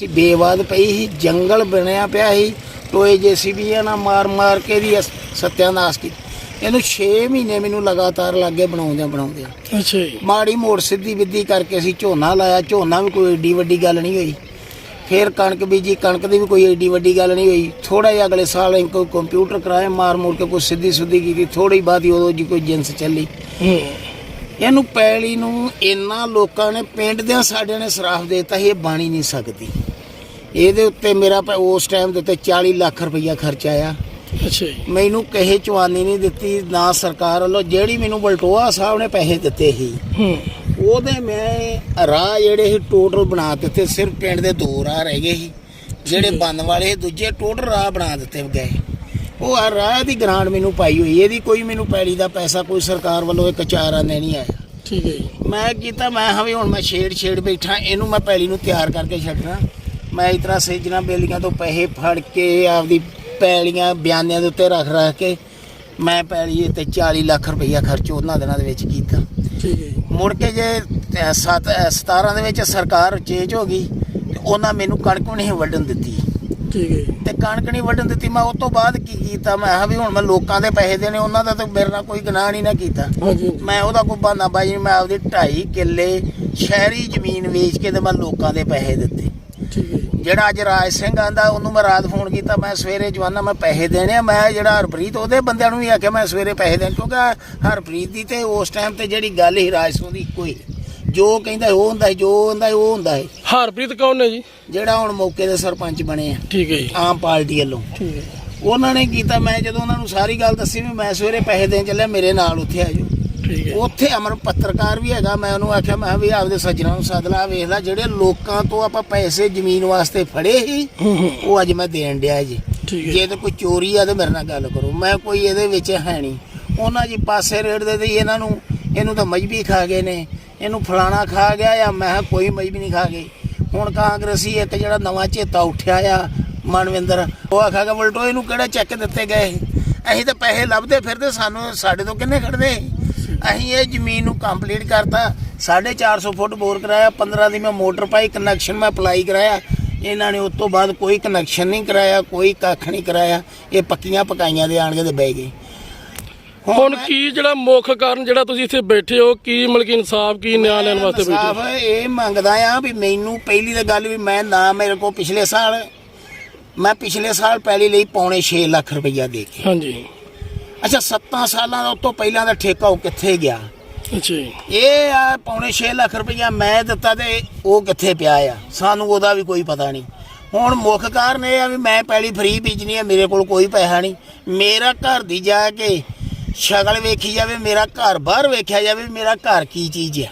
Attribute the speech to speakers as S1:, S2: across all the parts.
S1: ਸੀ ਬੇਵਾਦ ਪਈ ਸੀ ਜੰਗਲ ਬਣਿਆ ਪਿਆ ਸੀ ਟੋਏ ਜੇਸੀਬੀਆਂ ਨਾਲ ਮਾਰ ਮਾਰ ਕੇ ਦੀ ਸਤਿਆਨਾਸ਼ ਕੀਤੀ। ਇਹਨੂੰ 6 ਮਹੀਨੇ ਮੈਨੂੰ ਲਗਾਤਾਰ ਲੱਗੇ ਬਣਾਉਂਦਿਆਂ ਬਣਾਉਂਦਿਆਂ।
S2: ਅੱਛਾ ਜੀ।
S1: ਮਾੜੀ ਮੋੜ ਸਿੱਧੀ ਵਿੱਧੀ ਕਰਕੇ ਅਸੀਂ ਝੋਨਾ ਲਾਇਆ ਝੋਨਾ ਵੀ ਕੋਈ ਏਡੀ ਵੱਡੀ ਗੱਲ ਨਹੀਂ ਹੋਈ। ਫਿਰ ਕਣਕ ਬੀਜੀ ਕਣਕ ਦੀ ਵੀ ਕੋਈ ਏਡੀ ਵੱਡੀ ਗੱਲ ਨਹੀਂ ਹੋਈ। ਥੋੜਾ ਜਿਹਾ ਅਗਲੇ ਸਾਲ ਕੋਈ ਕੰਪਿਊਟਰ ਕਰਾਇਆ ਮਾਰ ਮੋੜ ਕੇ ਕੋਈ ਸਿੱਧੀ ਸੁੱਧੀ ਕੀਤੀ ਥੋੜੀ ਬਾਅਦ ਹੀ ਉਦੋਂ ਜੀ ਕੋਈ ਜਿੰਸ ਚੱਲੀ। ਇਹਨੂੰ ਪੈਲੀ ਨੂੰ ਇੰਨਾ ਲੋਕਾਂ ਨੇ ਪਿੰਡ ਦੇ ਸਾਡਿਆਂ ਨੇ ਸਰਾਫ ਦੇਤਾ ਸੀ ਇਹ ਬਾਣੀ ਨਹੀਂ ਸਕਦੀ। ਇਹਦੇ ਉੱਤੇ ਮੇਰਾ ਉਸ ਟਾਈਮ ਦੇ ਉੱਤੇ 40 ਲੱਖ ਰੁਪਈਆ ਖਰਚ ਆਇਆ।
S2: ਅੱਛਾ
S1: ਮੈਨੂੰ ਕਹੇ ਚਵਾਨੀ ਨਹੀਂ ਦਿੱਤੀ ਨਾ ਸਰਕਾਰ ਵੱਲੋਂ ਜਿਹੜੀ ਮੈਨੂੰ ਬਲਟੋਆ ਸਾਹਿਬ ਨੇ ਪੈਸੇ ਦਿੱਤੇ ਸੀ
S2: ਹੂੰ।
S1: ਉਹਦੇ ਮੈਂ ਰਾਹ ਜਿਹੜੇ ਸੀ ਟੋਟਲ ਬਣਾ ਦਿੱਤੇ ਸਿਰਫ ਪਿੰਡ ਦੇ ਦੋ ਰਾਹ ਰਹਿ ਗਏ ਸੀ। ਜਿਹੜੇ ਬੰਨ ਵਾਲੇ ਦੂਜੇ ਟੋਟਲ ਰਾਹ ਬਣਾ ਦਿੱਤੇ ਗਏ। ਉਹ ਆ ਰਾਹ ਦੀ ਗ੍ਰਾਂਟ ਮੈਨੂੰ ਪਾਈ ਹੋਈ ਇਹਦੀ ਕੋਈ ਮੈਨੂੰ ਪੈਲੀ ਦਾ ਪੈਸਾ ਕੋਈ ਸਰਕਾਰ ਵੱਲੋਂ ਇੱਕ ਚਾਰ ਨਹੀਂ ਆਇਆ।
S2: ਠੀਕ ਹੈ ਜੀ।
S1: ਮੈਂ ਕੀਤਾ ਮੈਂ ਹਾਂ ਵੀ ਹੁਣ ਮੈਂ ਛੇੜ ਛੇੜ ਬੈਠਾ ਇਹਨੂੰ ਮੈਂ ਪੈਲੀ ਨੂੰ ਤਿਆਰ ਕਰਕੇ ਛੱਡਣਾ। ਮੈਂ ਇਸ ਤਰ੍ਹਾਂ ਸੇਜਣਾ ਬੇਲੀਆਂ ਤੋਂ ਪੈਸੇ ਫੜ ਕੇ ਆਪਦੀ ਪੈਲੀਆਂ ਬਿਆਨਿਆਂ ਦੇ ਉੱਤੇ ਰੱਖ ਰੱਖ ਕੇ ਮੈਂ ਪੈਲੀ ਤੇ 40 ਲੱਖ ਰੁਪਈਆ ਖਰਚ ਉਹਨਾਂ ਦਿਨਾਂ ਦੇ ਵਿੱਚ ਕੀਤਾ।
S2: ਠੀਕ ਹੈ ਜੀ।
S1: ਮੁੜ ਕੇ ਜੇ 7 17 ਦੇ ਵਿੱਚ ਸਰਕਾਰ ਚੇਂਜ ਹੋ ਗਈ ਤੇ ਉਹਨਾਂ ਮੈਨੂੰ ਕਣਕ ਨਹੀਂ ਵੱਢਣ ਦਿੱਤੀ।
S2: ਠੀਕ ਹੈ ਜੀ
S1: ਤੇ ਕਣਕ ਨਹੀਂ ਵੱਢਣ ਦਿੱਤੀ ਮੈਂ ਉਸ ਤੋਂ ਬਾਅਦ ਕੀ ਕੀਤਾ? ਮੈਂ ਕਿਹਾ ਵੀ ਹੁਣ ਮੈਂ ਲੋਕਾਂ ਦੇ ਪੈਸੇ ਦੇਣੇ ਉਹਨਾਂ ਦਾ ਤਾਂ ਮੇਰੇ ਨਾਲ ਕੋਈ ਗੁਨਾਹ ਨਹੀਂ ਨਾ ਕੀਤਾ।
S2: ਹਾਂਜੀ
S1: ਮੈਂ ਉਹਦਾ ਕੋਈ ਬਹਾਨਾ ਬਾਈ ਮੈਂ ਆਪਦੀ 2.5 ਕਿੱਲੇ ਸ਼ਹਿਰੀ ਜ਼ਮੀਨ ਵੇਚ ਕੇ ਤੇ ਮੈਂ ਲੋਕਾਂ ਦੇ ਪੈਸੇ ਦਿੱਤੇ।
S2: ਠੀਕ ਹੈ ਜੀ।
S1: ਜਿਹੜਾ ਅੱਜ ਰਾਜ ਸਿੰਘ ਆਂਦਾ ਉਹਨੂੰ ਮੈਂ ਰਾਤ ਫੋਨ ਕੀਤਾ ਮੈਂ ਸਵੇਰੇ ਜਵਾਨਾ ਮੈਂ ਪੈਸੇ ਦੇਣੇ ਆ ਮੈਂ ਜਿਹੜਾ ਹਰਪ੍ਰੀਤ ਉਹਦੇ ਬੰਦਿਆਂ ਨੂੰ ਵੀ ਆਖਿਆ ਮੈਂ ਸਵੇਰੇ ਪੈਸੇ ਦੇਣ ਕਿਉਂਕਿ ਹਰਪ੍ਰੀਤ ਦੀ ਤੇ ਉਸ ਟਾਈਮ ਤੇ ਜਿਹੜੀ ਗੱਲ ਸੀ ਰਾਜ ਸਿੰਘ ਦੀ ਕੋਈ ਜੋ ਕਹਿੰਦਾ ਉਹ ਹੁੰਦਾ ਸੀ, ਜੋ ਹੁੰਦਾ ਸੀ, ਉਹ ਹੁੰਦਾ ਹੈ।
S2: ਹਰਪ੍ਰੀਤ ਕੌਣ ਨੇ ਜੀ?
S1: ਜਿਹੜਾ ਹੁਣ ਮੌਕੇ ਦੇ ਸਰਪੰਚ ਬਣੇ ਆ।
S2: ਠੀਕ ਹੈ ਜੀ।
S1: ਆਮ ਪਾਰਟੀ ਵੱਲੋਂ।
S2: ਠੀਕ ਹੈ।
S1: ਉਹਨਾਂ ਨੇ ਕੀਤਾ ਮੈਂ ਜਦੋਂ ਉਹਨਾਂ ਨੂੰ ਸਾਰੀ ਗੱਲ ਦੱਸੀ ਵੀ ਮੈਂ ਸਵੇਰੇ ਪੈਸੇ ਦੇਣ ਚੱਲਿਆ ਮੇਰੇ ਨਾਲ ਉੱਥੇ ਆ ਜਾਓ।
S2: ਠੀਕ ਹੈ।
S1: ਉੱਥੇ ਅਮਰ ਪੱਤਰਕਾਰ ਵੀ ਹੈਗਾ ਮੈਂ ਉਹਨੂੰ ਆਖਿਆ ਮੈਂ ਕਿਹਾ ਵੀ ਆਪਦੇ ਸੱਜਣਾ ਨੂੰ ਸੱਦ ਲਾ ਵੇਖ ਲੈ ਜਿਹੜੇ ਲੋਕਾਂ ਤੋਂ ਆਪਾਂ ਪੈਸੇ ਜ਼ਮੀਨ ਵਾਸਤੇ ਫੜੇ ਸੀ ਉਹ ਅੱਜ ਮੈਂ ਦੇਣ ਡਿਆ ਜੀ।
S2: ਠੀਕ ਹੈ।
S1: ਜੇ ਤੇ ਕੋਈ ਚੋਰੀ ਆ ਤੇ ਮੇਰੇ ਨਾਲ ਗੱਲ ਕਰੋ ਮੈਂ ਕੋਈ ਇਹਦੇ ਵਿੱਚ ਹੈ ਨਹੀਂ। ਉਹਨਾਂ ਜੀ ਪਾਸੇ ਰੇੜ ਦੇ ਤੇ ਇਹਨਾਂ ਨੂੰ ਇਹਨੂੰ ਤਾਂ ਮਜਬੀ ਖਾ ਗਏ ਨੇ। ਇਹਨੂੰ ਫਲਾਣਾ ਖਾ ਗਿਆ ਜਾਂ ਮੈਂ ਕਿਹਾ ਕੋਈ ਵੀ ਨਹੀਂ ਖਾ ਗਈ। ਹੁਣ ਕਾਂਗਰਸੀ ਇੱਕ ਜਿਹੜਾ ਨਵਾਂ ਚੇਤਾ ਉੱਠਿਆ ਆ, ਮਨਵਿੰਦਰ, ਉਹ ਆਖਾਗਾ ਵਲਟੋ ਇਹਨੂੰ ਕਿਹੜੇ ਚੈੱਕ ਦਿੱਤੇ ਗਏ? ਅਸੀਂ ਤਾਂ ਪੈਸੇ ਲੱਭਦੇ ਫਿਰਦੇ, ਸਾਨੂੰ ਸਾਡੇ ਤੋਂ ਕਿੰਨੇ ਖੜਦੇ ਅਸੀਂ ਇਹ ਜ਼ਮੀਨ ਨੂੰ ਕੰਪਲੀਟ ਕਰਤਾ। 450 ਫੁੱਟ ਬੋਰ ਕਰਾਇਆ 15 ਦੀ ਮੈਂ ਮੋਟਰ ਪਾਈ ਕਨੈਕਸ਼ਨ ਮੈਂ ਅਪਲਾਈ ਕਰਾਇਆ। ਇਹਨਾਂ ਨੇ ਉਸ ਤੋਂ ਬਾਅਦ ਕੋਈ ਕਨੈਕਸ਼ਨ ਨਹੀਂ ਕਰਾਇਆ, ਕੋਈ ਕੱਖ ਨਹੀਂ ਕਰਾਇਆ। ਇਹ ਪੱਕੀਆਂ ਪਕਾਈਆਂ ਦੇ ਆਣ ਕੇ ਤੇ ਬਹਿ ਗਏ।
S2: ਹੁਣ ਕੀ ਜਿਹੜਾ ਮੁੱਖ ਕਾਰਨ ਜਿਹੜਾ ਤੁਸੀਂ ਇੱਥੇ ਬੈਠੇ ਹੋ ਕੀ ਮਤਲਬ ਕਿ ਇਨਸਾਫ ਕੀ ਨਿਆਂ ਲੈਣ ਵਾਸਤੇ ਬੈਠੇ ਹੋ?
S1: ਇਹ ਮੰਗਦਾ ਆ ਵੀ ਮੈਨੂੰ ਪਹਿਲੀ ਤਾਂ ਗੱਲ ਵੀ ਮੈਂ ਨਾ ਮੇਰੇ ਕੋਲ ਪਿਛਲੇ ਸਾਲ ਮੈਂ ਪਿਛਲੇ ਸਾਲ ਪਹਿਲੀ ਲਈ ਪੌਣੇ 6 ਲੱਖ ਰੁਪਈਆ ਦੇ ਕੇ।
S2: ਹਾਂਜੀ।
S1: ਅੱਛਾ 7 ਸਾਲਾਂ ਦਾ ਉਸ ਤੋਂ ਪਹਿਲਾਂ ਦਾ ਠੇਕਾ ਉਹ ਕਿੱਥੇ ਗਿਆ?
S2: ਅੱਛਾ ਜੀ।
S1: ਇਹ ਆ ਪੌਣੇ 6 ਲੱਖ ਰੁਪਈਆ ਮੈਂ ਦਿੱਤਾ ਤੇ ਉਹ ਕਿੱਥੇ ਪਿਆ ਆ? ਸਾਨੂੰ ਉਹਦਾ ਵੀ ਕੋਈ ਪਤਾ ਨਹੀਂ। ਹੁਣ ਮੁੱਖ ਕਾਰਨ ਇਹ ਆ ਵੀ ਮੈਂ ਪਹਿਲੀ ਫਰੀ ਬੀਜਣੀ ਆ ਮੇਰੇ ਕੋਲ ਕੋਈ ਪੈਸਾ ਨਹੀਂ। ਮੇਰਾ ਘਰ ਦੀ ਜਾ ਕੇ ਸ਼ਕਲ ਵੇਖੀ ਜਾਵੇ, ਮੇਰਾ ਘਰ ਬਾਹਰ ਵੇਖਿਆ ਜਾਵੇ ਮੇਰਾ ਘਰ ਕੀ ਚੀਜ਼ ਆ।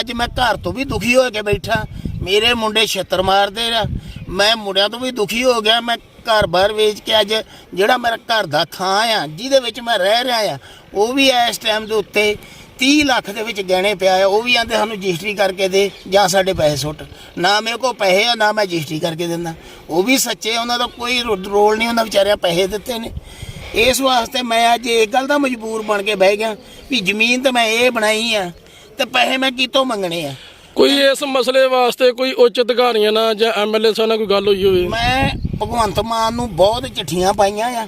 S1: ਅੱਜ ਮੈਂ ਘਰ ਤੋਂ ਵੀ ਦੁਖੀ ਹੋ ਕੇ ਬੈਠਾ, ਮੇਰੇ ਮੁੰਡੇ ਛੱਤਰ ਮਾਰਦੇ ਆ। ਮੈਂ ਮੁੰਡਿਆਂ ਤੋਂ ਵੀ ਦੁਖੀ ਹੋ ਗਿਆ, ਮੈਂ ਘਰ ਬਾਹਰ ਵੇਚ ਕੇ ਅੱਜ ਜਿਹੜਾ ਮੇਰਾ ਘਰ ਦਾ ਥਾਂ ਆ, ਜਿਹਦੇ ਵਿੱਚ ਮੈਂ ਰਹਿ ਰਿਹਾ ਆ, ਉਹ ਵੀ ਇਸ ਟਾਈਮ ਦੇ ਉੱਤੇ 30 ਲੱਖ ਦੇ ਵਿੱਚ ਗਹਿਣੇ ਪਿਆ ਆ, ਉਹ ਵੀ ਆਂਦੇ ਸਾਨੂੰ ਰਜਿਸਟਰੀ ਕਰਕੇ ਦੇ, ਜਾਂ ਸਾਡੇ ਪੈਸੇ ਸੁੱਟ। ਨਾ ਮੇਰੇ ਕੋਲ ਪੈਸੇ ਆ, ਨਾ ਮੈਂ ਰਜਿਸਟਰੀ ਕਰਕੇ ਦਿੰਦਾ। ਉਹ ਵੀ ਸੱਚੇ, ਉਹਨਾਂ ਦਾ ਕੋਈ ਰੋ- ਰੋਲ ਨਹੀਂ, ਉਹਨਾਂ ਵਿਚਾਰਿਆਂ ਪੈਸੇ ਦਿੱਤੇ ਨੇ। ਇਸ ਵਾਸਤੇ ਮੈਂ ਅੱਜ ਇਹ ਗੱਲ ਦਾ ਮਜਬੂਰ ਬਣ ਕੇ ਬਹਿ ਗਿਆ ਵੀ ਜ਼ਮੀਨ ਤਾਂ ਮੈਂ ਇਹ ਬਣਾਈ ਆ ਤੇ ਪੈਸੇ ਮੈਂ ਕਿਤੋਂ ਮੰਗਣੇ ਆ?
S2: ਕੋਈ ਇਸ ਮਸਲੇ ਵਾਸਤੇ ਕੋਈ ਉੱਚ ਅਧਿਕਾਰੀਆਂ ਨਾਲ ਜਾਂ ਐਮਐਲਏ ਸਾਹਿਬ ਨਾਲ ਕੋਈ ਗੱਲ ਹੋਈ ਹੋਵੇ?
S1: ਮੈਂ ਭਗਵੰਤ ਮਾਨ ਨੂੰ ਬਹੁਤ ਚਿੱਠੀਆਂ ਪਾਈਆਂ ਆ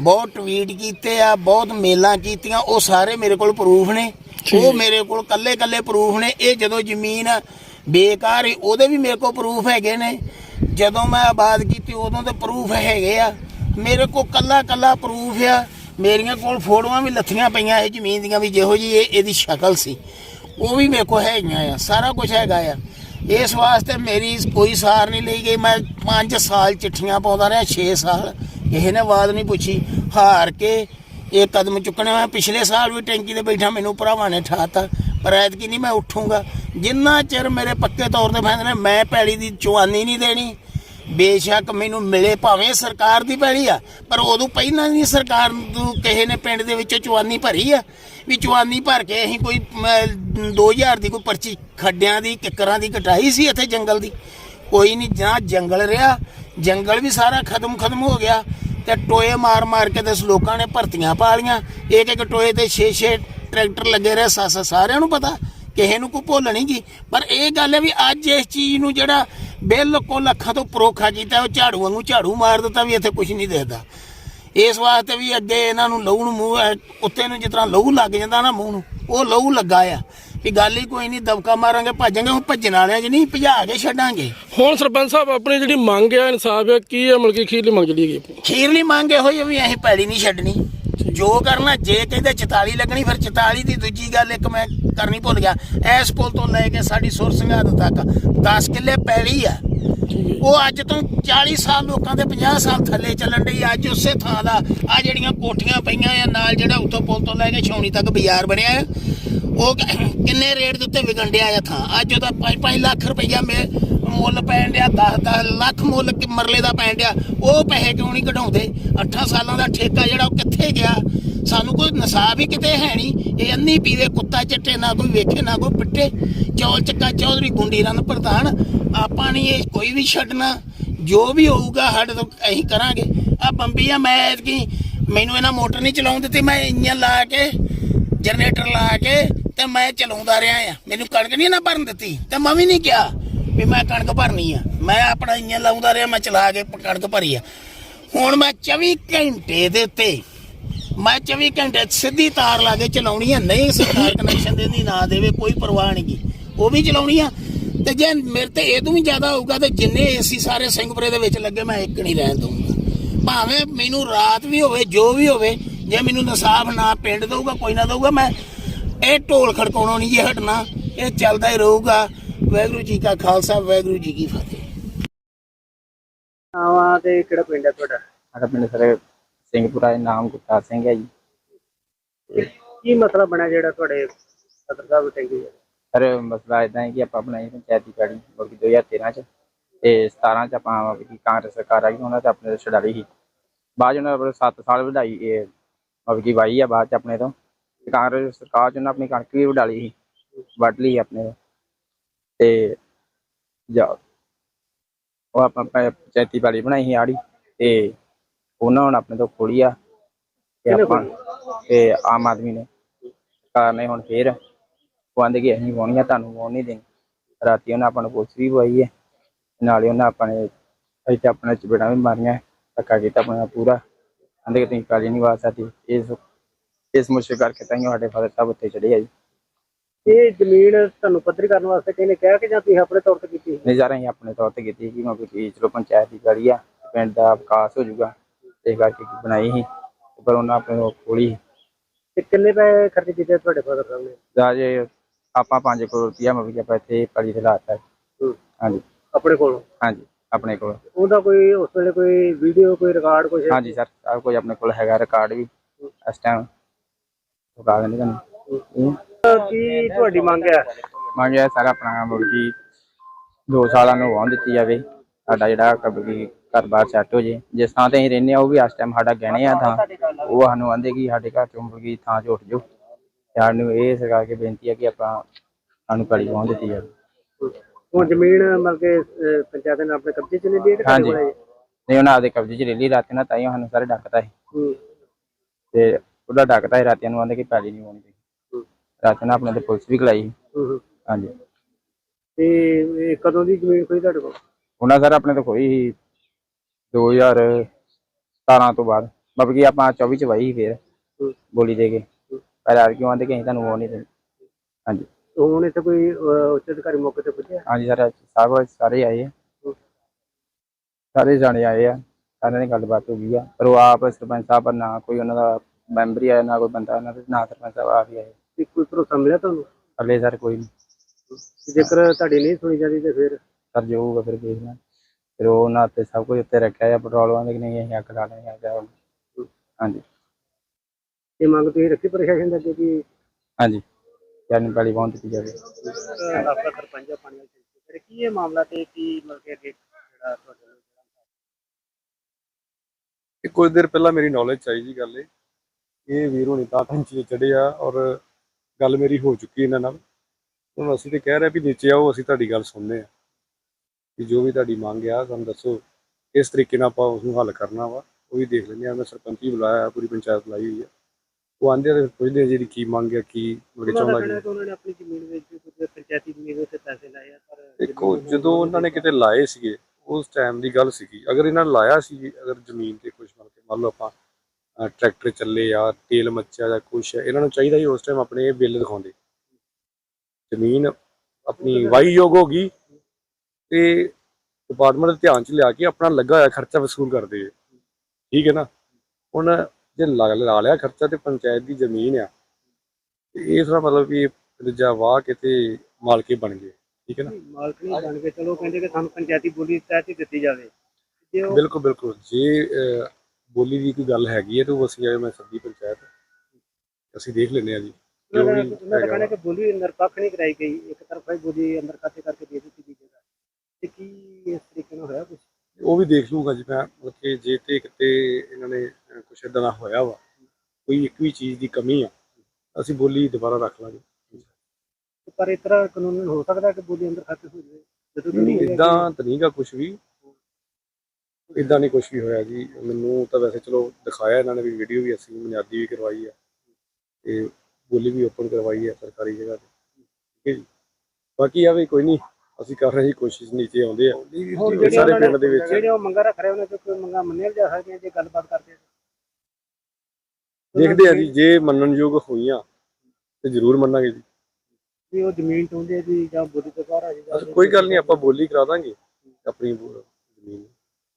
S1: ਬਹੁਤ ਟਵੀਟ ਕੀਤੇ ਆ ਬਹੁਤ ਮੇਲਾਂ ਕੀਤੀਆਂ ਉਹ ਸਾਰੇ ਮੇਰੇ ਕੋਲ ਪ੍ਰੂਫ ਨੇ। ਉਹ ਮੇਰੇ ਕੋਲ ਕੱਲੇ ਕੱਲੇ ਪ੍ਰੂਫ ਨੇ। ਇਹ ਜਦੋਂ ਜ਼ਮੀਨ ਬੇਕਾਰ ਉਹਦੇ ਵੀ ਮੇਰੇ ਕੋਲ ਪ੍ਰੂਫ ਹੈਗੇ ਨੇ। ਜਦੋਂ ਮੈਂ ਆਬਾਦ ਕੀਤੀ ਉਦੋਂ ਤੇ ਪ੍ਰੂਫ ਹੈਗੇ ਆ। ਮੇਰੇ ਕੋਲ ਕੱਲਾ ਕੱਲਾ ਪ੍ਰੂਫ ਆ। ਮੇਰੀਆਂ ਕੋਲ ਫੋਟੋਆਂ ਵੀ ਲੱਥੀਆਂ ਪਈਆਂ, ਇਹ ਜ਼ਮੀਨ ਦੀਆਂ ਵੀ ਜਿਹੋ ਜੀ ਇਹ, ਇਹਦੀ ਸ਼ਕਲ ਸੀ। ਉਹ ਵੀ ਮੇਰੇ ਕੋਲ ਹੈਗੀਆਂ ਆ, ਸਾਰਾ ਕੁਝ ਹੈਗਾ ਆ। ਇਸ ਵਾਸਤੇ ਮੇਰੀ ਕੋਈ ਸਾਰ ਨਹੀਂ ਲਈ ਗਈ। ਮੈਂ 5 ਸਾਲ ਚਿੱਠੀਆਂ ਪਾਉਂਦਾ ਰਿਹਾ 6 ਸਾਲ। ਕਿਸੇ ਨੇ ਆਵਾਜ਼ ਨਹੀਂ ਪੁੱਛੀ। ਹਾਰ ਕੇ ਇਹ ਕਦਮ ਚੁੱਕਣੇ ਮੈਂ ਪਿਛਲੇ ਸਾਲ ਵੀ ਟੈਂਕੀ ਤੇ ਬੈਠਾ, ਮੈਨੂੰ ਭਰਾਵਾਂ ਨੇ ਠਾਤਾ। ਪਰ ਐਤਕੀ ਨਹੀਂ ਮੈਂ ਉੱਠੂੰਗਾ। ਜਿੰਨਾ ਚਿਰ ਮੇਰੇ ਪੱਕੇ ਤੌਰ ਤੇ ਫੈਸਲੇ ਨੇ, ਮੈਂ ਪੈਲੀ ਦੀ ਚੁਆਨੀ ਨਹੀਂ ਦੇਣੀ। ਬੇਸ਼ੱਕ ਮੈਨੂੰ ਮਿਲੇ ਭਾਵੇਂ ਸਰਕਾਰ ਦੀ ਪੈਲੀ ਆ ਪਰ ਉਦੋਂ ਪਹਿਲਾਂ ਨਹੀਂ ਸਰਕਾਰ ਨੂੰ ਕਿਸੇ ਨੇ ਪਿੰਡ ਦੇ ਵਿੱਚੋਂ ਚਵਾਨੀ ਭਰੀ ਆ। ਵੀ ਚਵਾਨੀ ਭਰ ਕੇ ਅਸੀਂ ਕੋਈ ਮ, 2000 ਦੀ ਕੋਈ ਪਰਚੀ ਖੱਡਿਆਂ ਦੀ ਕਿੱਕਰਾਂ ਦੀ ਕਟਾਈ ਸੀ ਇੱਥੇ ਜੰਗਲ ਦੀ। ਕੋਈ ਨਹੀਂ ਜਾਂ ਜੰਗਲ ਰਿਹਾ ਜੰਗਲ ਵੀ ਸਾਰਾ ਖਤਮ ਖਤਮ ਹੋ ਗਿਆ। ਤੇ ਟੋਏ ਮਾਰ ਮਾਰ ਕੇ ਤੇ ਲੋਕਾਂ ਨੇ ਭਰਤੀਆਂ ਪਾ ਲੀਆਂ ਇੱਕ ਇੱਕ ਟੋਏ ਤੇ 6-6 ਟਰੈਕਟਰ ਲੱਗੇ ਰਹੇ ਸੱਸ ਸਾਰਿਆਂ ਨੂੰ ਪਤਾ। ਕਿਸੇ ਨੂੰ ਕੋਈ ਭੁੱਲ ਨਹੀਂ ਗਈ ਪਰ ਇਹ ਗੱਲ ਹੈ ਵੀ ਅੱਜ ਇਸ ਚੀਜ਼ ਨੂੰ ਜਿਹੜਾ ਬਿਲਕੁਲ ਅੱਖਾਂ ਤੋਂ ਪਰੋਖਾ ਕੀਤਾ ਉਹ ਝਾੜੂ ਵਾਂਗੂ ਝਾੜੂ ਮਾਰ ਦਿੱਤਾ ਵੀ ਇੱਥੇ ਕੁਝ ਨਹੀਂ ਦਿਖਦਾ। ਇਸ ਵਾਸਤੇ ਵੀ ਅੱਗੇ ਇਹਨਾਂ ਨੂੰ ਲਹੂ ਨੂੰ ਮੂੰਹ ਕੁੱਤੇ ਨੂੰ ਜਿਸ ਤਰ੍ਹਾਂ ਲਹੂ ਲੱਗ ਜਾਂਦਾ ਨਾ ਮੂੰਹ ਨੂੰ ਉਹ ਲਹੂ ਲੱਗਾ ਆ। ਵੀ ਗੱਲ ਹੀ ਕੋਈ ਨਹੀਂ ਦਬਕਾ ਮਾਰਾਂਗੇ ਭੱਜਾਂਗੇ ਉਹ ਭੱਜਣ ਵਾਲਿਆਂ 'ਚ ਨਹੀਂ ਭਜਾ ਕੇ ਛੱਡਾਂਗੇ।
S2: ਹੁਣ ਸਰਪੰਚ ਸਾਹਿਬ ਆਪਣੀ ਜਿਹੜੀ ਮੰਗ ਆ ਇਨਸਾਫ ਆ ਕੀ ਆ? ਮਤਲਬ ਕਿ ਅਖੀਰਲੀ ਮੰਗ ਹੈਗੀ ਆਪਣੀ?
S1: ਖੀਰਲੀ ਮੰਗੇ ਹੋਈ ਵੀ ਅਸੀਂ ਪੈੜੀ ਨਹੀਂ ਛੱਡਣੀ। ਜੋ ਕਰਨਾ ਜੇ ਕਹਿੰਦੇ 44 ਲੱਗਣੀ ਫਿਰ 44 ਦੀ ਦੂਜੀ ਗੱਲ ਇੱਕ ਮੈਂ ਕਰਨੀ ਭੁੱਲ ਗਿਆ। ਐਸ ਪੁਲ ਤੋਂ ਲੈ ਕੇ ਸਾਡੀ ਸੁਰ ਸਿੰਘਾਂ ਤੱਕ 10 ਕਿੱਲੇ ਪੈੜੀ ਆ। ਉਹ ਅੱਜ ਤੋਂ 40 ਸਾਲ ਲੋਕਾਂ ਦੇ 50 ਸਾਲ ਥੱਲੇ ਚੱਲਣ ਡਈ ਅੱਜ ਉਸੇ ਥਾਂ ਦਾ ਆ ਜਿਹੜੀਆਂ ਕੋਠੀਆਂ ਪਈਆਂ ਆ ਨਾਲ ਜਿਹੜਾ ਉੱਥੋਂ ਪੁਲ ਤੋਂ ਲੈ ਕੇ ਛਾਉਣੀ ਤੱਕ ਬਾਜ਼ਾਰ ਬਣਿਆ ਆ। ਉਹ ਕਿੰਨੇ ਰੇਟ ਦੇ ਉੱਤੇ ਵਿਕਣ ਡਿਆ ਆ ਥਾਂ। ਅੱਜ ਉਹਦਾ 5-5 ਲੱਖ ਰੁਪਈਆ ਮੇ ਮੁੱਲ ਪੈਣ ਡਿਆ 10-10 ਲੱਖ ਮੁੱਲ ਕਿ ਮਰਲੇ ਦਾ ਪੈਣ ਡਿਆ। ਉਹ ਪੈਸੇ ਕਿਉਂ ਨਹੀਂ ਕਢਾਉਂਦੇ? 8 ਸਾਲਾਂ ਦਾ ਠੇਕਾ ਜਿਹੜਾ ਉਹ ਕਿੱਥੇ ਗਿਆ? ਸਾਨੂੰ ਕੋਈ ਨਸਾਬ ਹੀ ਕਿਤੇ ਹੈ ਨਹੀਂ। ਇਹ ਅੰਨੀ ਪੀਵੇ ਕੁੱਤਾ ਚੱਟੇ ਨਾ ਕੋਈ ਵੇਖੇ, ਨਾ ਕੋਈ ਪਿੱਟੇ। ਚੌਲ ਚੱਕਾ ਚੌਧਰੀ ਗੁੰਡੀ ਰਨ ਪ੍ਰਧਾਨ, ਆਪਾਂ ਨਹੀਂ ਇਹ ਕੋਈ ਵੀ ਛੱਡਣਾ। ਜੋ ਵੀ ਹੋਊਗਾ, ਸਾਡੇ ਤੋਂ ਅਸੀਂ ਕਰਾਂਗੇ। ਆ ਬੰਬੀ ਆ, ਮੈਂ ਐਤਕੀ ਮੈਨੂੰ ਇਹਨਾਂ ਮੋਟਰ ਨਹੀਂ ਚਲਾਉਣ ਦਿੱਤੀ, ਮੈਂ ਇੰਜਨ ਲਾ ਕੇ, ਜਨਰੇਟਰ ਲਾ ਕੇ ਤੇ ਮੈਂ ਚਲਾਉਂਦਾ ਰਿਹਾ ਆ। ਮੈਨੂੰ ਕਣਕ ਨਹੀਂ ਨਾ ਭਰਨ ਦਿੱਤੀ, ਤੇ ਮੈਂ ਵੀ ਨਹੀਂ ਕਿਹਾ। ਵੀ ਮੈਂ ਕਣਕ ਭਰਨੀ ਆ। ਮੈਂ ਆਪਣਾ ਇੰਨਾ ਲਾਉਂਦਾ ਰਿਹਾ, ਮੈਂ ਚਲਾ ਕੇ ਕਣਕ ਭਰੀ ਆ। ਹੁਣ ਮੈਂ 24 ਘੰਟੇ ਦੇ ਉੱਤੇ, ਮੈਂ 24 ਘੰਟੇ ਸਿੱਧੀ ਤਾਰ ਲਾ ਕੇ ਚਲਾਉਣੀ ਆ। ਨਹੀਂ ਸਰਕਾਰ ਕਨੈਕਸ਼ਨ ਦੇਦੀ ਨਾ ਦੇਵੇ, ਕੋਈ ਪਰਵਾਹ ਨਹੀਂ ਗੀ। ਉਹ ਵੀ ਚਲਾਉਣੀ ਆ। ਤੇ ਜੇ ਮੇਰੇ ਤੇ ਇਹ ਤੋਂ ਵੀ ਜ਼ਿਆਦਾ ਹੋਊਗਾ, ਤੇ ਜਿੰਨੇ ਏਸੀ ਸਾਰੇ ਸਿੰਘਪੁਰੇ ਦੇ ਵਿੱਚ ਲੱਗੇ, ਮੈਂ ਇੱਕ ਨਹੀਂ ਰਹਿਣ ਦਊਂਗਾ। ਭਾਵੇਂ ਮੈਨੂੰ ਰਾਤ ਵੀ ਹੋਵੇ, ਜੋ ਵੀ ਹੋਵੇ, ਜੇ ਮੈਨੂੰ ਨਸਾਬ ਨਾ ਪਿੰਡ ਦਊਗਾ, ਕੋਈ ਨਾ ਦਊਗਾ, ਮੈਂ ਇਹ ਢੋਲ ਖੜਕਾਉਣਾ ਨਹੀਂ ਜੇ ਹਟਣਾ। ਇਹ ਚੱਲਦਾ ਹੀ ਰਹੂਗਾ। ਵਾਹਿਗੁਰੂ ਜੀ ਕਾ ਖਾਲਸਾ ਵਾਹਿਗੁਰੂ ਜੀ ਕੀ ਫਤਿਹ।
S3: ਆਵਾਂ ਤੇ ਕਿਹੜਾ ਪਿੰਡ ਹੈ ਤੁਹਾਡਾ?
S4: ਸਾਡਾ ਪਿੰਡ ਸਰ ਸਿੰਘਪੁਰਾ ਦੇ ਨਾਮ ਗੁਰਤਾਰ ਸਿੰਘ ਹੈ ਜੀ।
S3: ਕੀ ਮਸਲਾ ਬਣਿਆ ਜਿਹੜਾ ਤੁਹਾਡੇ ਸਦਰ ਸਾਹਿਬ ਟੈਂਕੀ ਹੈ?
S4: ਸਰ ਮਸਲਾ ਇਦਾਂ ਹੈ ਕਿ ਆਪਾਂ ਬਣਾਈ ਪੰਚਾਇਤੀ ਗਾੜੀ ਬਲਕਿ 2013 ਚ ਤੇ 17 ਚ ਆਪਾਂ ਮਤਲਬ ਕਿ ਕਾਂਗਰਸ ਸਰਕਾਰ ਆਈ ਉਹਨਾਂ ਤੇ ਆਪਣੇ ਤੋਂ ਛਡਾਲੀ ਸੀ। ਬਾਅਦ 'ਚ ਉਹਨਾਂ ਆਪਣੇ 7 ਸਾਲ ਵਧਾਈ ਇਹ ਮਤਲਬ ਕਿ ਵਾਈ ਆ ਬਾਅਦ ਚ ਆਪਣੇ ਤੋਂ। ਤੇ ਕਾਂਗਰਸ ਸਰਕਾਰ ਚ ਉਹਨਾਂ ਆਪਣੀ ਕਣਕ ਵੀ ਵਡਾਲੀ ਸੀ ਵੱਢ ਲਈ ਆਪਣੇ ਤੋਂ। ਤੇ ਜਾ ਉਹ ਆਪਾਂ ਪ- ਪੰਚਾਇਤੀ ਵਾਲੀ ਬਣਾਈ ਸੀ ਆੜੀ ਤੇ ਉਹਨਾਂ ਹੁਣ ਆਪਣੇ ਤੋਂ ਖੋਲੀ ਆ ਤੇ ਆਪਾਂ ਤੇ ਆਮ ਆਦਮੀ ਨੇ ਸਰਕਾਰ ਨੇ ਹੁਣ ਫੇਰ ਆਂਦੇ ਕਿ ਅਸੀਂ ਵਾਉਣੀ ਆ ਤੁਹਾਨੂੰ ਵਾਉਣ ਨਹੀਂ ਦੇਣੀ। ਰਾਤੀ ਉਹਨਾਂ ਆਪਾਂ ਨੂੰ ਪੁਲਿਸ ਵੀ ਪਵਾਈ ਹੈ ਨਾਲੇ ਉਹਨਾਂ ਆਪਾਂ ਨੇ ਇੱਥੇ ਆਪਣੇ ਚਪੇੜਾਂ ਵੀ ਮਾਰੀਆਂ ਧੱਕਾ ਕੀਤਾ ਆਪਣਾ ਪੂਰਾ। ਆਂਦੇ ਕਿ ਤੁਸੀਂ ਕਾਲੀ ਨਹੀਂ ਵਾਸ ਇਸ ਇਸ ਮੁਸ਼ਕਿਲ ਕਰਕੇ ਤਾਂ ਹੀ ਸਾਡੇ ਫਾਦਰ ਸਾਹਿਬ ਉੱਤੇ ਚੜੇ ਆ ਜੀ।
S3: ਇਹ ਜ਼ਮੀਨ ਤੁਹਾਨੂੰ ਪੱਧਰੀ ਕਰਨ ਵਾਸਤੇ ਕਿਹਨੇ ਕਿਹਾ ਕਿ ਜਾਂ ਤੁਸੀਂ ਆਪਣੇ ਤੌਰ ਤੇ ਕੀਤੀ
S4: ਨਜ਼ਾਰਾ ਹੀ ਆਪਣੇ ਤੌਰ ਤੇ ਕੀਤੀ ਕਿ ਮੈਂ ਕੋਈ ਚਲੋ ਪੰਚਾਇਤ ਦੀ ਗੜੀ ਆ ਪਿੰਡ ਦਾ ਵਿਕਾਸ ਹੋ ਜਾਊਗਾ ਇਸ ਕਰਕੇ ਬਣਾਈ ਸੀ ਪਰ ਉਹਨਾਂ ਆਪਣੇ ਉਹ ਖੋਲੀ
S3: ਤੇ ਕਿੰਨੇ ਪੈਸੇ ਖਰਚ ਕੀਤੇ ਤੁਹਾਡੇ ਫਾਦਰ ਸਾਹਿਬ ਨੇ?
S4: ਰਾਜੇ ਆਪਾਂ 5 ਕਰੋੜ ਰੁਪਇਆ ਮਤਲਬ ਕਿ ਆਪਾਂ ਇੱਥੇ ਪੜੀ ਤੇ ਲਾਤਾ ਹੈ।
S3: ਹੂੰ,
S4: ਹਾਂਜੀ।
S3: ਆਪਣੇ ਕੋਲੋਂ?
S4: ਹਾਂਜੀ ਆਪਣੇ ਕੋਲ।
S3: ਉਹਦਾ ਕੋਈ ਉਸ ਵੇਲੇ ਕੋਈ ਵੀਡੀਓ ਕੋਈ ਰਿਕਾਰਡ ਕੁਝ
S4: ਹਾਂਜੀ ਸਰ ਸਭ ਕੁਝ ਆਪਣੇ ਕੋਲ ਹੈਗਾ ਰਿਕਾਰਡ ਵੀ ਇਸ ਟਾਈਮ ਵਿਖਾ ਦਿੰਦੇ ਤੁਹਾਨੂੰ।
S3: ਕੀ ਤੁਹਾਡੀ ਮੰਗ ਹੈ?
S4: ਮੰਗਿਆ ਸਾਰਾ ਆਪਣਾ ਮੁਰਗੀ ਦੋ ਸਾਲਾਂ ਨੂੰ ਵਾਹੁਣ ਦਿੱਤੀ ਜਾਵੇ। ਸਾਡਾ ਜਿਹੜਾ ਕਬੀ ਘਰ-ਬਾਰ ਸੈੱਟ ਹੋ ਜੇ। ਜਿਸ ਥਾਂ ਤੇ ਅਸੀਂ ਰਹਿੰਦੇ ਆ ਉਹ ਵੀ ਇਸ ਟਾਈਮ ਸਾਡਾ ਗਹਿਣੇ ਆ ਥਾਂ। ਉਹ ਸਾਨੂੰ ਆਂਦੇ ਕਿ ਸਾਡੇ ਘਰ ਚੋਂ ਮੁਰਗੀ ਥਾਂ 'ਚ ਉੱਠ ਜਾਓ। ਤੇ ਸਾਨੂੰ ਇਹ ਸਰਕਾਰ ਕੇ ਬੇਨਤੀ ਹੈ ਕਿ ਆਪਾਂ ਸਾਨੂੰ ਕੜੀ ਵਾਹੁਣ ਦਿੱਤੀ ਜਾਵੇ।
S3: ਉਹ ਜ਼ਮੀਨ ਮਤਲਬ ਕਿ ਅਹ, ਪੰਚਾਇਤ ਨੇ ਆਪਣੇ ਕਬਜ਼ੇ ਚ ਲੈ ਲਈ ਹੈ
S4: ਹਾਂਜੀ।
S3: ਕੋਲ ਹੈ?
S4: ਨਹੀਂ ਉਹਨਾਂ ਆਪਦੇ ਕਬਜ਼ੇ 'ਚ ਲੈ ਲਈ ਰਾਤੀ ਨਾ ਤਾਂ ਹੀ ਸਾਨੂੰ ਸਾਰੇ ਡੱਕਦਾ ਸੀ।
S3: ਹੂੰ,
S4: ਤੇ ਉਹਦਾ ਡੱਕਦਾ ਰਾਤੀਆਂ ਨੂੰ ਆਂਦੇ ਕਿ ਪੈਲੀ ਨਹੀਂ ਹੋਣੀ
S3: ਹੂੰ,
S4: ਰਾਤੀ ਨੂੰ ਆਪਣੇ ਤੇ ਪੁਲਿਸ ਵੀ ਖਲਾਈ।
S3: ਹੂੰ, ਹੂੰ।
S4: ਹਾਂਜੀ।
S3: ਤੇ ਇਹ ਕਦੋਂ ਦੀ ਜ਼ਮੀਨ ਕੋਈ ਤੁਹਾਡੇ ਕੋਲ?
S4: ਉਹਨਾਂ ਸਰ ਆਪਣੇ ਤੋਂ ਕੋਈ ਸੀ 2017 ਤੋਂ ਬਾਅਦ। ਮਤਲਬ ਕਿ ਆਪਾਂ 24 ਚ ਵਾਈ ਫੇਰ
S3: ਹੂੰ।
S4: ਬੋਲੀ ਦੇ ਕੇ। ਪਰ ਯਾਰ ਕਿਉਂ ਆਂਦੇ ਕਿ ਅਸੀਂ ਤੁਹਾਨੂੰ ਉਹ ਨਹੀਂ ਦੇਣੀ। ਹਾਂਜੀ।
S3: ਹੁਣ ਇੱਥੇ ਕੋਈ ਅਹ, ਉੱਚ ਅਧਿਕਾਰੀ ਮੌਕੇ ਤੇ ਪੁੱਜਿਆ?
S4: ਹਾਂਜੀ ਸਰ ਸਭ ਸਾਰੇ ਆਏ ਆ।
S3: ਹੂੰ।
S4: ਸਾਰੇ ਜਾਣੇ ਆਏ ਆ। ਸਾਰਿਆਂ ਦੀ ਗੱਲਬਾਤ ਹੋ ਗਈ ਆ। ਪਰ ਉਹ ਆਪ ਸਰਪੰਚ ਸਾਹਿਬ ਨਾ ਕੋਈ ਉਹਨਾਂ ਦਾ ਮੈਂਬਰ ਹੀ ਆਇਆ ਨਾ ਕੋਈ ਬੰਦਾ ਉਹਨਾਂ ਦੇ ਨਾ ਸਰਪੰਚ ਸਾਹਿਬ ਆਪ ਹੀ ਆਏ।
S3: ਤੇ ਕੋਈ ਭਰੋਸਾ ਮਿਲਿਆ ਤੁਹਾਨੂੰ?
S4: ਅਗਲੇ ਸਰ ਕੋਈ ਨਹੀਂ।
S3: ਤੇ ਜੇਕਰ ਤੁਹਾਡੀ ਨਹੀਂ ਸੁਣੀ ਜਾਂਦੀ ਤੇ ਫਿਰ?
S4: ਸਰ ਜੋ ਹੋਊਗਾ ਫਿਰ ਦੇਖਣਾ ਫਿਰ ਉਹ ਉਹਨਾਂ ਤੇ ਸਭ ਕੁਝ ਉੱਤੇ ਰੱਖਿਆ ਆ ਪੈਟਰੋਲ ਵਾਲੇ ਕਿ ਨਹੀਂ ਅਸੀਂ ਅੱਗ ਲਾ ਲੈਣੀ ਆ ਜਾਂ ਹਾਂਜੀ।
S3: ਇਹ ਮੰਗ ਤੁਸੀਂ ਰੱਖੀ ਪ੍ਰਸ਼ਾਸਨ ਦੇ ਅੱਗੇ ਕਿ
S4: ਹਾਂਜੀ। ਜਾਨੀ ਪਹਿਲੀ ਪਹੁੰਚ ਦਿੱਤੀ ਜਾਵੇ।
S3: ਆਪਣਾ ਸਰਪੰਚ ਪਾਣੀ ਵਾਲੀ ਫਿਰ ਕੀ ਇਹ ਮਾਮਲਾ ਤੇ ਕੀ ਮਤਲਬ ਕਿ ਅੱਗੇ ਜਿਹੜਾ ਤੁਹਾਡੇ ਨਾਲ
S5: ਇਹ ਕੁਝ ਦੇਰ ਪਹਿਲਾਂ ਮੇਰੀ ਨੌਲੇਜ ਚ ਆਈ ਜੀ ਗੱਲ ਇਹ। ਇਹ ਵੀਰ ਹੋਣੀ ਤਾਂ ਚੜੇ ਆ ਔਰ ਗੱਲ ਮੇਰੀ ਹੋ ਚੁੱਕੀ ਇਹਨਾਂ ਨਾਲ। ਹੁਣ ਅਸੀਂ ਤੇ ਕਹਿ ਰਹੇ ਵੀ ਨੀਚੇ ਆਓ ਅਸੀਂ ਤੁਹਾਡੀ ਗੱਲ ਸੁਣਦੇ ਆ। ਕਿ ਜੋ ਵੀ ਤੁਹਾਡੀ ਮੰਗ ਆ ਸਾਨੂੰ ਦੱਸੋ ਕਿਸ ਤਰੀਕੇ ਨਾਲ ਆਪਾਂ ਉਸ ਨੂੰ ਹੱਲ ਕਰਨਾ ਵਾ। ਉਹ ਵੀ ਦੇਖ ਲੈਂਦੇ ਆ ਮੈਂ ਸਰਪੰਚ ਵੀ ਬੁਲਾਇਆ ਪੂਰੀ ਪੰਚਾਇਤ ਬੁਲਾਈ ਹੋਈ ਆ। ਉਹ ਆਂਦੇ ਆ ਪੁੱਛਦੇ ਆ ਜਿਹੜੀ ਕੀ ਮੰਗ ਹੈ ਕੀ
S3: ਦਾ
S5: ਚਾਹੁੰਦਾ ਕੀ
S3: ਕਿ ਉਹਨਾਂ ਨੇ ਆਪਣੀ ਜ਼ਮੀਨ ਵਿੱਚ ਕੁਝ ਪੰਚਾਇਤੀ ਜ਼ਮੀਨ ਉੱਤੇ ਪੈਸੇ ਲਾਏ ਆ ਪਰ
S5: ਦੇਖੋ ਜਦੋਂ ਉਹਨਾਂ ਨੇ ਕਿਤੇ ਲਾਏ ਸੀਗੇ ਉਸ ਟਾਈਮ ਦੀ ਗੱਲ ਸੀਗੀ। ਅਗਰ ਇਹਨਾਂ ਨੇ ਲਾਇਆ ਸੀ ਅਗਰ ਜ਼ਮੀਨ ਤੇ ਕੁਝ ਮਤਲਬ ਕਿ ਮੰਨ ਲਓ ਆਪਾਂ ਟਰੈਕਟਰ ਚੱਲੇ ਆ ਤੇਲ ਮੱਚਿਆ ਜਾਂ ਕੁਛ ਹੈ ਇਹਨਾਂ ਨੂੰ ਚਾਹੀਦਾ ਸੀ ਉਸ ਟਾਈਮ ਆਪਣੇ ਇਹ ਬਿੱਲ ਦਿਖਾਉਂਦੇ। ਜ਼ਮੀਨ ਆਪਣੀ ਵਾਹੀਯੋਗ ਹੋ ਗਈ ਤੇ ਡਿਪਾਰਟਮੈਂਟ ਦੇ ਧਿਆਨ ਚ ਲਿਆ ਕੇ ਆਪਣਾ ਲੱਗਾ ਹੋਇਆ ਖਰਚਾ ਵਸੂਲ ਕਰਦੇ ਠੀਕ ਹੈ ਨਾ? ਹੁਣ ਜੇ ਲਾ ਲਾ ਲਿਆ ਖਰਚਾ ਤੇ ਪੰਚਾਇਤ ਦੀ ਜ਼ਮੀਨ ਆ ਤੇ ਇਸ ਦਾ ਮਤਲਬ ਵੀ ਦੂਜਾ ਵਾਹ ਕੇ ਤੇ ਮਾਲਕੇ ਬਣ ਗਏ। ਠੀਕ ਹੈ ਨਾ?
S3: ਮਾਲਕ ਨਹੀਂ ਬਣ ਕੇ ਚਲੋ ਕਹਿੰਦੇ ਕਿ ਸਾਨੂੰ ਪੰਚਾਇਤੀ ਬੋਲੀ ਤਹਿਤ ਹੀ ਦਿੱਤੀ ਜਾਵੇ।
S5: ਬਿਲਕੁਲ ਬਿਲਕੁਲ। ਜੇ ਬੋਲੀ ਦੀ ਕੋਈ ਗੱਲ ਹੈਗੀ ਹੈ ਤਾਂ ਉਹ ਅਸੀਂ ਆਏ ਮੈਂ ਸੱਦੀ ਪੰਚਾਇਤ। ਅਸੀਂ ਦੇਖ ਲੈਂਦੇ ਆ ਜੀ ਵੀ ਹੈਗਾ।
S3: ਕਿ ਬੋਲੀ ਨਿਰਪੱਖ ਨਹੀਂ ਕਰਾਈ ਗਈ ਇੱਕ ਤਰਫਾ ਹੀ ਬੋਲੀ ਅੰਦਰ ਖਾਤੇ ਕਰਕੇ ਦੇ ਦਿੱਤੀ ਗਈ ਜਗ੍ਹਾ। ਤੇ ਕੀ ਇਸ ਤਰੀਕੇ ਨਾਲ ਹੋਇਆ ਕੁਝ
S5: ਉਹ ਵੀ ਦੇਖ ਲੂੰਗਾ ਜੀ ਮੈਂ ਮਤਲਬ ਕਿ ਜੇ ਤੇ ਕਿਤੇ ਇਹਨਾਂ ਨੇ ਅਹ, ਕੁਛ ਇਦਾਂ ਦਾ ਹੋਇਆ ਵਾ ਕੋਈ ਇੱਕ ਵੀ ਚੀਜ਼ ਦੀ ਕਮੀ ਆ ਅਸੀਂ ਬੋਲੀ ਦੁਬਾਰਾ ਰੱਖ ਲਾਂਗੇ।
S3: ਪਰ ਇਸ ਤਰ੍ਹਾਂ ਕਾਨੂੰਨ ਹੋ ਸਕਦਾ ਕਿ ਬੋਲੀ ਅੰਦਰ ਖਾਤੇ ਹੋ ਜਾਵੇ? ਜਦੋਂ ਹੋਏਗਾ
S5: ਇਦਾਂ ਤਾਂ ਨਹੀਂਗਾ ਕੁਝ ਵੀ। ਇਦਾਂ ਨਹੀਂ ਕੁਝ ਵੀ ਹੋਇਆ ਜੀ। ਮੈਨੂੰ ਤਾਂ ਵੈਸੇ ਚਲੋ ਦਿਖਾਇਆ ਇਹਨਾਂ ਨੇ ਵੀ ਵੀਡੀਓ ਵੀ ਅਸੀਂ ਬੁਨਿਆਦੀ ਵੀ ਕਰਵਾਈ ਆ। ਤੇ ਬੋਲੀ ਵੀ ਓਪਨ ਕਰਵਾਈ ਹੈ ਸਰਕਾਰੀ ਜਗ੍ਹਾ ਤੇ। ਠੀਕ ਹੈ ਜੀ। ਬਾਕੀ ਆ ਵੀ ਕੋਈ ਨਹੀਂ ਅਸੀਂ ਕਰ ਰਹੇ ਕੋਸ਼ਿਸ਼ ਨੀਚੇ ਆਉਂਦੇ ਆ। ਸਾਰੇ ਪਿੰਡ ਦੇ ਵਿੱਚ
S3: ਜਿਹੜੇ ਉਹ ਮੰਗਾ ਰੱਖ ਰਹੇ ਉਹਨਾਂ ਚੋਂ ਕੋਈ ਮੰਗਾ ਮੰਨਿਆ ਜਾ ਸਕਦੀਆਂ ਜੇ ਗੱਲਬਾਤ ਕਰਦੇ
S5: ਦੇਖਦੇ ਆ ਜੀ ਜੇ ਮੰਨਣਯੋਗ ਹੋਈਆਂ ਤੇ ਜ਼ਰੂਰ ਮੰਨਾਂਗੇ ਜੀ।
S3: ਵੀ ਉਹ ਜ਼ਮੀਨ ਚਾਹੁੰਦੇ ਜੀ ਜਾਂ ਬੋਲੀ ਤੋਂ ਬਾਹਰ ਆ ਜੀ
S5: ਕੋਈ ਗੱਲ ਨਹੀਂ ਆਪਾਂ ਬੋਲੀ ਕਰਾ ਦਾਂਗੇ। ਆਪਣੀ ਜ਼ਮੀਨ।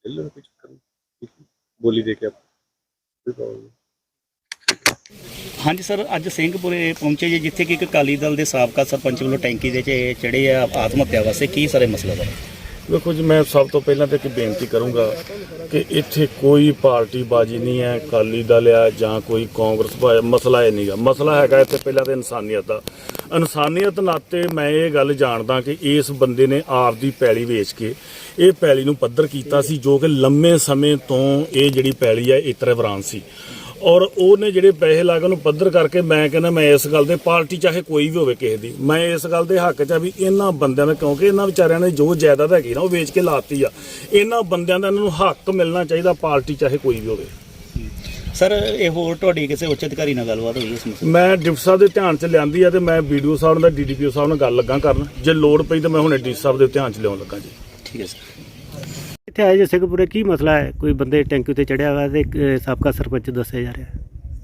S5: ਲੈ ਲਓ ਕੋਈ ਚੱਕਰ ਨਹੀਂ ਠੀਕ ਹੈ। ਬੋਲੀ ਦੇ ਕੇ ਆਪਾਂ ਕੋਈ problem ਨਹੀਂ
S6: ਹਾਂਜੀ ਸਰ ਅੱਜ ਸਿੰਘਪੁਰੇ ਪਹੁੰਚੇ ਜੀ ਜਿੱਥੇ ਕਿ ਇੱਕ ਅਕਾਲੀ ਦਲ ਦੇ ਸਾਬਕਾ ਸਰਪੰਚ ਵੱਲੋਂ ਟੈਂਕੀ ਦੇ 'ਚ ਚੜੇ ਆ ਆਤਮ ਹੱਤਿਆ ਵਾਸਤੇ ਕੀ ਸਾਰੇ ਮਸਲਾ ਦਾ
S7: ਵੇਖੋ ਜੀ ਮੈਂ ਸਭ ਤੋਂ ਪਹਿਲਾਂ ਤਾਂ ਇੱਕ ਬੇਨਤੀ ਕਰੂੰਗਾ ਕਿ ਇੱਥੇ ਕੋਈ ਪਾਰਟੀ ਬਾਜੀ ਨਹੀਂ ਹੈ ਅਕਾਲੀ ਦਲ ਆ ਜਾਂ ਕੋਈ ਕਾਂਗਰਸ ਪਾ- ਮਸਲਾ ਇਹ ਨਹੀਂਗਾ ਮਸਲਾ ਹੈਗਾ ਇੱਥੇ ਪਹਿਲਾਂ ਤਾਂ ਇਨਸਾਨੀਅਤ ਦਾ ਇਨਸਾਨੀਅਤ ਨਾਤੇ ਮੈਂ ਇਹ ਗੱਲ ਜਾਣਦਾ ਕਿ ਇਸ ਬੰਦੇ ਨੇ ਆਪ ਦੀ ਪੈਲੀ ਵੇਚ ਕੇ ਇਹ ਪੈਲੀ ਨੂੰ ਪੱਧਰ ਕੀਤਾ ਸੀ, ਜੋ ਕਿ ਲੰਮੇ ਸਮੇਂ ਤੋਂ ਇਹ ਜਿਹੜੀ ਪੈਲੀ ਹੈ ਇਤਰੇ ਵਰਾਨ ਸੀ। ਔਰ ਉਹਨੇ ਜਿਹੜੇ ਪੈਸੇ ਲਾ ਕੇ ਉਹਨੂੰ ਪੱਧਰ ਕਰਕੇ ਮੈਂ ਕਹਿੰਦਾ, ਮੈਂ ਇਸ ਗੱਲ ਦੇ ਪਾਰਟੀ ਚਾਹੇ ਕੋਈ ਵੀ ਹੋਵੇ ਕਿਸੇ ਦੀ, ਮੈਂ ਇਸ ਗੱਲ ਦੇ ਹੱਕ 'ਚ ਆ ਵੀ ਇਹਨਾਂ ਬੰਦਿਆਂ ਦਾ ਕਿਉਂਕਿ ਇਹਨਾਂ ਵਿਚਾਰਿਆਂ ਨੇ ਜੋ ਜਾਇਦਾਦ ਹੈਗੀ ਨਾ, ਉਹ ਵੇਚ ਕੇ ਲਾਤੀ ਆ। ਇਹਨਾਂ ਬੰਦਿਆਂ ਦਾ ਇਹਨਾਂ ਨੂੰ ਹੱਕ ਮਿਲਣਾ ਚਾਹੀਦਾ, ਪਾਰਟੀ ਚਾਹੇ ਕੋਈ ਵੀ ਹੋਵੇ।
S6: ਸਰ ਇਹ ਹੋਰ ਤੁਹਾਡੀ ਕਿਸੇ ਉੱਚ ਅਧਿਕਾਰੀ ਨਾਲ ਗੱਲਬਾਤ ਹੋਈ ਇਸ ਮਸਲੇ
S7: ਮੈਂ ਡਿਪਟੀ ਸਾਹਿਬ ਦੇ ਧਿਆਨ 'ਚ ਲਿਆਂਦੀ ਆ ਤੇ ਮੈਂ ਵੀਡੀਓ ਸਾਹਿਬ ਨਾਲ ਡੀਡੀਪੀਓ ਸਾਹਿਬ ਨਾਲ ਗੱਲ ਲੱਗਾ ਕਰਨ। ਜੇ ਲੋੜ ਪਈ ਤਾਂ ਮੈਂ ਹੁਣੇ ਡੀ ਸਾਹਿਬ ਦੇ ਧਿਆਨ 'ਚ ਲਿਆਉਣ ਲੱਗਾ ਜੀ।
S6: ਠੀਕ ਹੈ ਸਰ।
S3: ਇੱਥੇ ਆਏ ਜੇ ਸਿੰਘਪੁਰੇ ਕੀ ਮਸਲਾ ਹੈ? ਕੋਈ ਬੰਦੇ ਟੈਂਕੀ ਉੱਤੇ ਚੜਿਆ ਹੋਇਆ ਤੇ ਇੱਕ, ਅਹ, ਸਾਬਕਾ ਸਰਪੰਚ ਦੱਸਿਆ ਜਾ ਰਿਹਾ।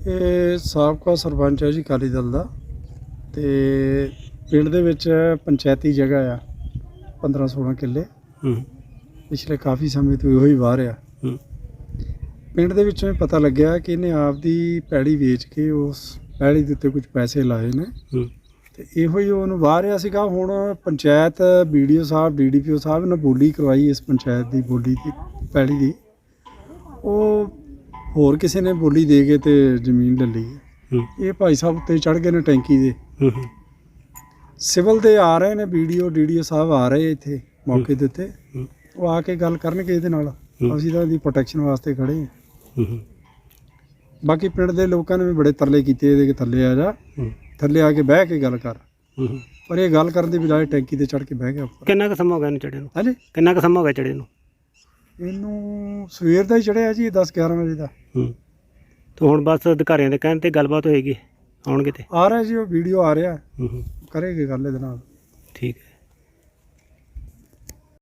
S8: ਇਹ ਸਾਬਕਾ ਸਰਪੰਚ ਹੈ ਜੀ ਅਕਾਲੀ ਦਲ ਦਾ। ਤੇ ਪਿੰਡ ਦੇ ਵਿੱਚ ਪੰਚਾਇਤੀ ਜਗ੍ਹਾ ਆ 15 16 ਕਿੱਲੇ।
S3: ਹੂੰ।
S8: ਪਿਛਲੇ ਕਾਫੀ ਸਮੇਂ ਤੋਂ ਇਹੋ ਹੀ ਵਾਰ ਆ
S3: ਹੂੰ।
S8: ਪਿੰਡ ਦੇ ਵਿੱਚੋਂ ਇਹ ਪਤਾ ਲੱਗਿਆ ਕਿ ਇਹਨੇ ਆਪਦੀ ਪੈੜੀ ਵੇਚ ਕੇ ਉਸ ਪੈੜੀ ਦੇ ਉੱਤੇ ਕੁਝ ਪੈਸੇ ਲਾਏ ਨੇ। ਤੇ ਇਹੋ ਹੀ ਉਹਨੂੰ ਵਾਹ ਰਿਹਾ ਸੀਗਾ। ਹੁਣ ਪੰਚਾਇਤ ਵੀਡੀਓ ਸਾਹਿਬ ਡੀਡੀਪੀਓ ਸਾਹਿਬ ਨੇ ਬੋਲੀ ਕਰਵਾਈ ਇਸ ਪੰਚਾਇਤ ਦੀ ਬੋਲੀ ਦੀ ਪੈੜੀ ਦੀ। ਉਹ ਹੋਰ ਕਿਸੇ ਨੇ ਬੋਲੀ ਦੇ ਕੇ ਤੇ ਜ਼ਮੀਨ ਲੈ ਲਈ। ਇਹ ਭਾਈ ਸਾਹਿਬ ਉੱਤੇ ਚੜ ਗਏ ਨੇ ਟੈਂਕੀ ਦੇ। ਸਿਵਲ ਦੇ ਆ ਰਹੇ ਨੇ ਵੀਡੀਓ ਡੀਡੀਓ ਸਾਹਿਬ ਆ ਰਹੇ ਇੱਥੇ ਮੌਕੇ ਦੇ ਉੱਤੇ। ਉਹ ਆ ਕੇ ਗੱਲ ਕਰਨਗੇ ਇਹਦੇ ਨਾਲ। ਅਸੀਂ ਤਾਂ ਇਹਦੀ ਪ੍ਰੋਟੈਕਸ਼ਨ ਵਾਸਤੇ ਖੜੇ ਹਾਂ।
S3: ਹੂੰ।
S8: ਬਾਕੀ ਪਿੰਡ ਦੇ ਲੋਕਾਂ ਨੇ ਵੀ ਬੜੇ ਤਰਲੇ ਕੀਤੇ ਇਹਦੇ ਕਿ ਥੱਲੇ ਆ ਜਾ।
S3: ਹੂੰ।
S8: ਥੱਲੇ ਆ ਕੇ ਬਹਿ ਕੇ ਗੱਲ ਕਰ।
S3: ਹੂੰ।
S8: ਪਰ ਇਹ ਗੱਲ ਕਰਨ ਦੀ ਬਜਾਏ ਟੈਂਕੀ ਤੇ ਚੜ ਕੇ ਬਹਿ ਗਿਆ ਉੱਪਰ।
S3: ਕਿੰਨਾ ਕੁ ਸਮਾਂ ਹੋ ਗਿਆ ਇਹਨੂੰ ਚੜੇ ਨੂੰ?
S8: ਹਾਂਜੀ।
S3: ਕਿੰਨਾ ਕੁ ਸਮਾਂ ਹੋ ਗਿਆ ਚੜੇ ਨੂੰ?
S8: ਇਹਨੂੰ ਸਵੇਰ ਦਾ ਹੀ ਚੜਿਆ ਜੀ 10 11 ਵਜੇ ਦਾ।
S3: ਹੂੰ। ਤੇ ਹੁਣ ਬਸ ਅਧਿਕਾਰੀਆਂ ਦੇ ਕਹਿਣ ਤੇ ਗੱਲਬਾਤ ਹੋਏਗੀ ਆਉਣਗੇ ਤੇ।
S8: ਆ ਰਿਹਾ ਜੀ ਉਹ ਵੀਡੀਓ ਆ ਰਿਹਾ।
S3: ਹੂੰ ਹੂੰ।
S8: ਕਰੇਗੇ ਗੱਲ ਇਹਦੇ ਨਾਲ।
S3: ਠੀਕ ਹੈ।